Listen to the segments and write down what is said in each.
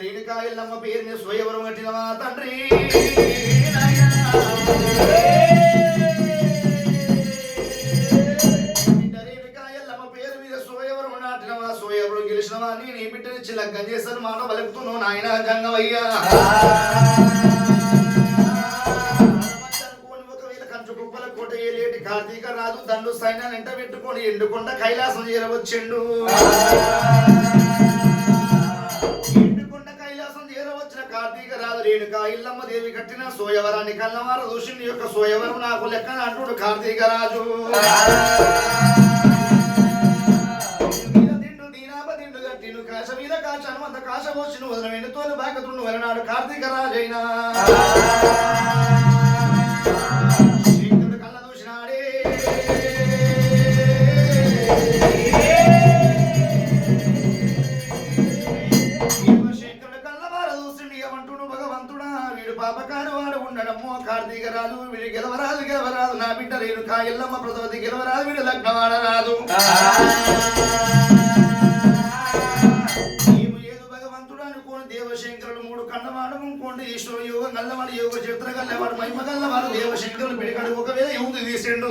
రేణుకా ఎల్లమ్మ పేరు మీద స్వయవరం కట్టినవా తండ్రి? బిడ్డ పేరు మీద గెలిచినవా? నేను ఈ బిడ్డనిచ్చి లగ్గం చేశాను మాట బలుపుతున్నావు నాయన జంగమయ్యా. ఒకవేళ కంచు కుప్పల కోట ఏలేటి కార్తీక రాజు దండు సైన్యాన్ని ఎంట పెట్టుకొని ఎండుకొండ కైలాసం చేరవచ్చిండు. చేరవచ్చిన కార్తీక రాజు రేణుక ఇల్లమ్మ దేవి కట్టిన సోయవరాన్ని కన్నవారు ఋషుని యొక్క సోయవరం నాకు లెక్క అంటుడు కార్తీక రాజు. కాశ మీద కాశ హనుమంత కాశ వచ్చిన వదన వెనుతోలు బాకతుండు వలనాడు కార్తీక గెలవరాదు గెలవరాదు నా బిడ్డ రేణుకా ఎల్లమ్మ ప్రసవతి గెలవరాదు వీడు అనుకోని దేవశంకరుడు మూడు కన్నవాడు ఇంకోండి ఈశ్వరు యోగ గల్లవాడు యోగ చిత్ర గల్లవాడు మహిమ గల్లవాడు దేవశంకరుడు పిడికాడు ఒకవేళ యువతి తీసిండు.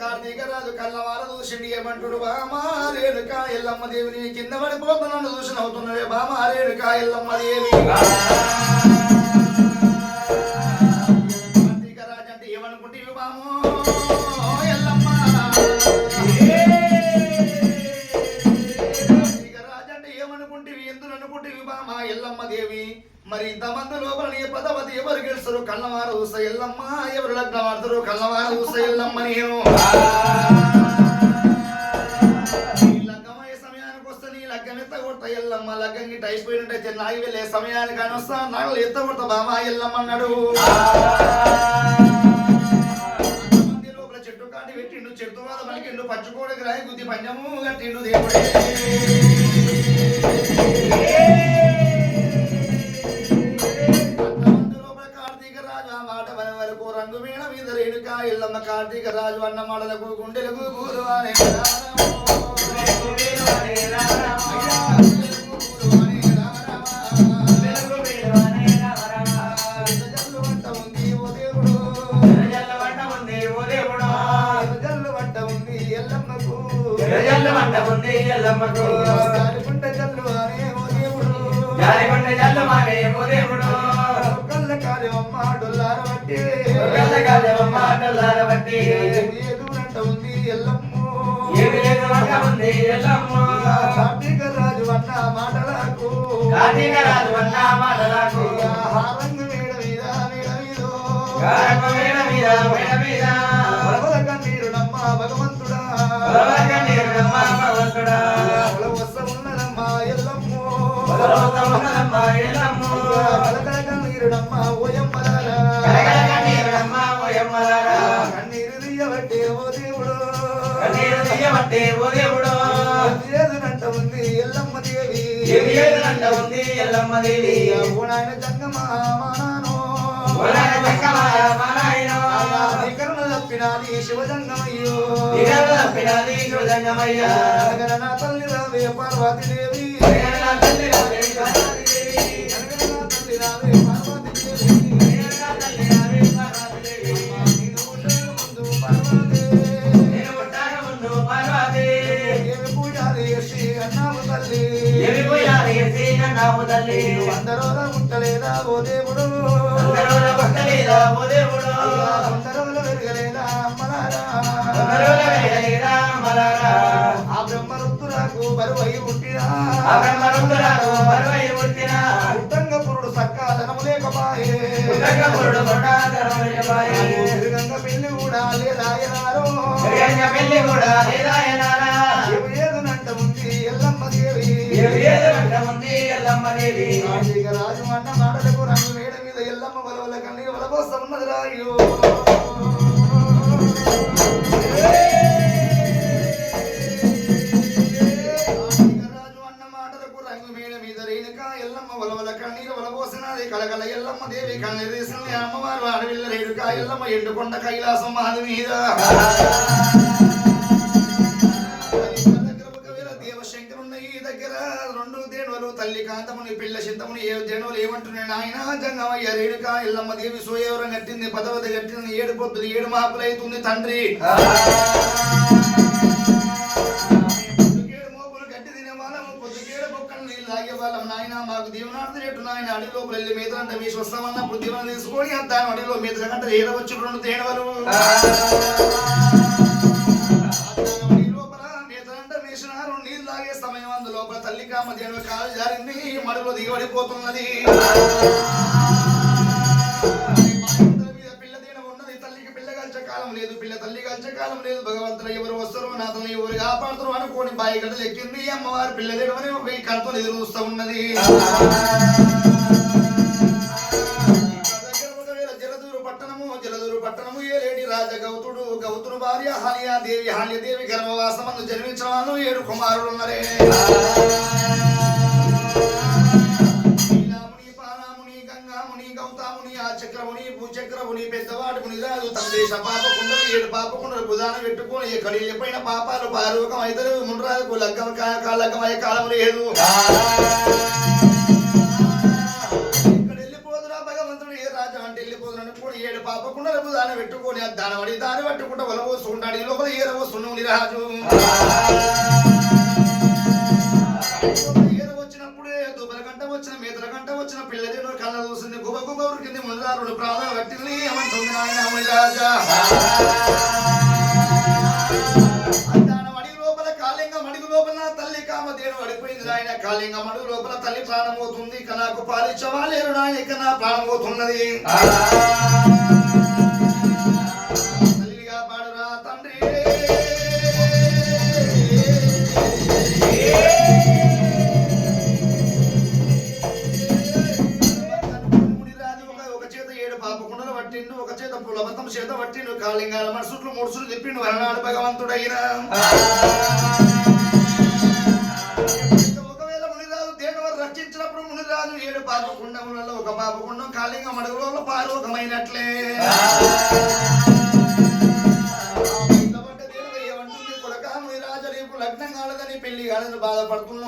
కార్తీక రాజు కళ్ళవార చూసిందిరా ఎల్లమ్మ ఏమంటుడు? బామా ఎల్లమ్మ దేవిని కింద పడిపోతున్నాను దూషణ నవ్వుతున్నవే బామా ఎల్లమ్మ దేవి. చేస్తారు గెలుస్తారు కళ్ళవారు ఎల్లమ్మ ఎవరు లగ్నం ఆడతారు కళ్ళవారు చూస్తా ఎల్లమ్మ నేను సమయానికి వస్తే నీ లగ్గం ఎత్త ఎల్లమ్మ లగ్గం గిట్ట అయిపోయినట్టయితే నాగి వెళ్ళే సమయానికి అని వస్తా నాగలు ఎత్త కొడతా బామా ఎల్లమ్మ లోపల చెట్టు కాటి పెట్టిండు చెట్టు వాళ్ళ పలికిండు పచ్చుకోడికి రాయి గుద్ది పంజము కట్టిండు దేవుడే. రాజు అన్న గుండెలకు మాటలకు హారంగు మేడ మీద మేడ మీద వలవల కన్నీరు నమ్మ భగవంతుడా వలవస్త ఉన్నదమ్మ ఎల్లమ్ము కలకల కన్నీరు నమ్మ ఓయమ్మలారా కన్నీరు తీయబట్టే ఓ దేవుడు. ఏదునంట ఉంది? ఎల్లమ్మ దేవి. ఎల్లమ్మ దేవి ఓనాయన జంగమ మానాను ఓనాయన జంగమ మానాయనో. నికరణ తప్పినాది శివజంగమయ్యో నిగమ తప్పినది శివజంగమయ్య. నా తల్లి రావే పార్వతి దేవి రావే పార్వతీ దేవి. నా రావే పార్వతి దేవి. ఏమి పూజారి చేసి అన్నావు తల్లి ముదల్లి అందరోల ముట్టలేదా ఓ దేవుడు? అందరోల ముట్టలేదా కూడా లేదాయనారో. గంగ పెళ్ళి కూడా లేదాయనారా? అన్న మాటలకు రంగు మేడ మీద ఎల్లమ్మ వలవల కన్నీరు వలపోస్తా ఉన్నది రాయు కార్తీక ఎల్లమ్మ దేవి కన్నీరు అమ్మవారు అడవిల్ల రేణుక ఎల్లమ్మ ఎండుకొండ కైలాసం మాది మీద. తల్లి కాంతముని పిల్ల చింతముని ఏ దేణులు ఏమంటున్నాడు ఆయన జంగమయ్య రేణుక ఎల్లమ్మ దేవి సోయవరం కట్టింది పదవది కట్టింది ఏడు పొద్దులు ఏడు మాపులైతుంది తండ్రి. పొద్దుకేడు గట్టి తినే వాళ్ళము పొద్దుకేడు బొక్కలు నీళ్ళు తాగే వాళ్ళం నాయన మాకు దీవనార్థం చెట్టు నాయన అడి లోపల వెళ్ళి మీద అంటే మీ వస్తామన్నప్పుడు దీవెన తీసుకొని దాని అడిలో మీద గంట ఏడవచ్చు రెండు తేనవలు పడిపోతున్నది. కాలం లేదు. పిల్ల తల్లి కలిసే కాలం లేదు. భగవంతుడు ఎవరు వస్తారు నాతను ఎవరు కాపాడుతారు అనుకోని బాయి గడ్డలు ఎక్కింది. అమ్మవారి పిల్ల దేవని ఒక కడతో ఎదురు చూస్తూ ఉన్నది. జలదూరు పట్టణము జలదూరు పట్టణము ఏలేడి రాజ గౌతుడు గౌతుడు భార్య హాలియా దేవి. హాల్య దేవి గర్భవాసమందు జన్మించిన వాళ్ళు ఏడు కుమారులు ఉన్నరే. పెద్దవాడు మునిరాజు తన దేశ పాపకుండలు ఏడు పాపకుండలు బుధాన పెట్టుకొని ఎక్కడ వెళ్ళిపోయిన పాపాలు పారూకం అయితే మునరాజుకు లగ్గం లగ్గమయ్యే కాలం లేదు. ఏడు పాపకుండా దాన్ని పెట్టుకొని దాని పడి దాన్ని పట్టుకుంటే వల పోసుకుంటాడు ఈ లోపల ఏర వస్తున్నావు నిరాజు వచ్చినప్పుడే కంఠం వచ్చిన మేతల కంఠం వచ్చిన పిల్లలు కళ్ళ చూసింది గుబ గుబ ఉరికింది ముందారుడు ప్రాణ వ్యక్తిని ఏమంటుంది నాయన రాజా దాని కాళింగ మడుగు లోపల తల్లి లోపల తల్లి ప్రాణం పోతుంది ఇక నాకు పాలిచ్చవాలేరు నాయన ఇక నా ప్రాణం పోతున్నది. పట్టిండు ఒక చేత పులబతం చేత పట్టిండు కాళింగాల మనసుట్లు ముడుసులు తిప్పిండు వరనాడు భగవంతుడైన. ఒకవేళ మునిరాజు దేనివారు రక్షించినప్పుడు మునిరాజు ఏడు పాపకుండములలో ఒక పాపకుండం కాళింగ మడుగులో పారోకమైనట్లే ఇట్లపడ్డ దేవుడు రేపు లగ్నం కాలేదని పెళ్ళి కాలేదని బాధపడుతున్నావు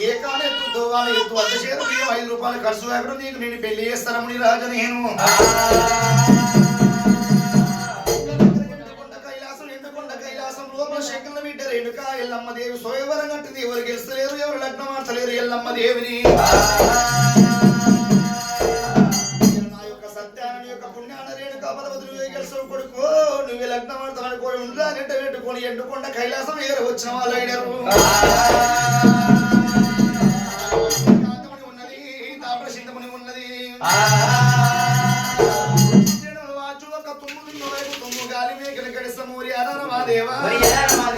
ఏ కాలం ఎత్తు వాళ్ళ ఎత్తు చేత బియ్యం ఐదు రూపాయలు ఖర్చు ఎక్కడ నీకు నేను పెళ్ళి చేస్తాను నేను. శంకర బిడ్డ రేణుక ఎల్లమ్మ దేవి సోయవరం కట్టింది ఎవరు గెలుస్తలేరు ఎవరు లగ్నం ఆడతలేరు ఎల్లమ్మ దేవిని. నా కొడుకు. నువ్వు లగ్నం ఆడతాను కోరి ఉండరా నెట్ట పెట్టుకొని ఎండుకొండ కైలాసం ఎగర వచ్చిన వాళ్ళు అయినారు que.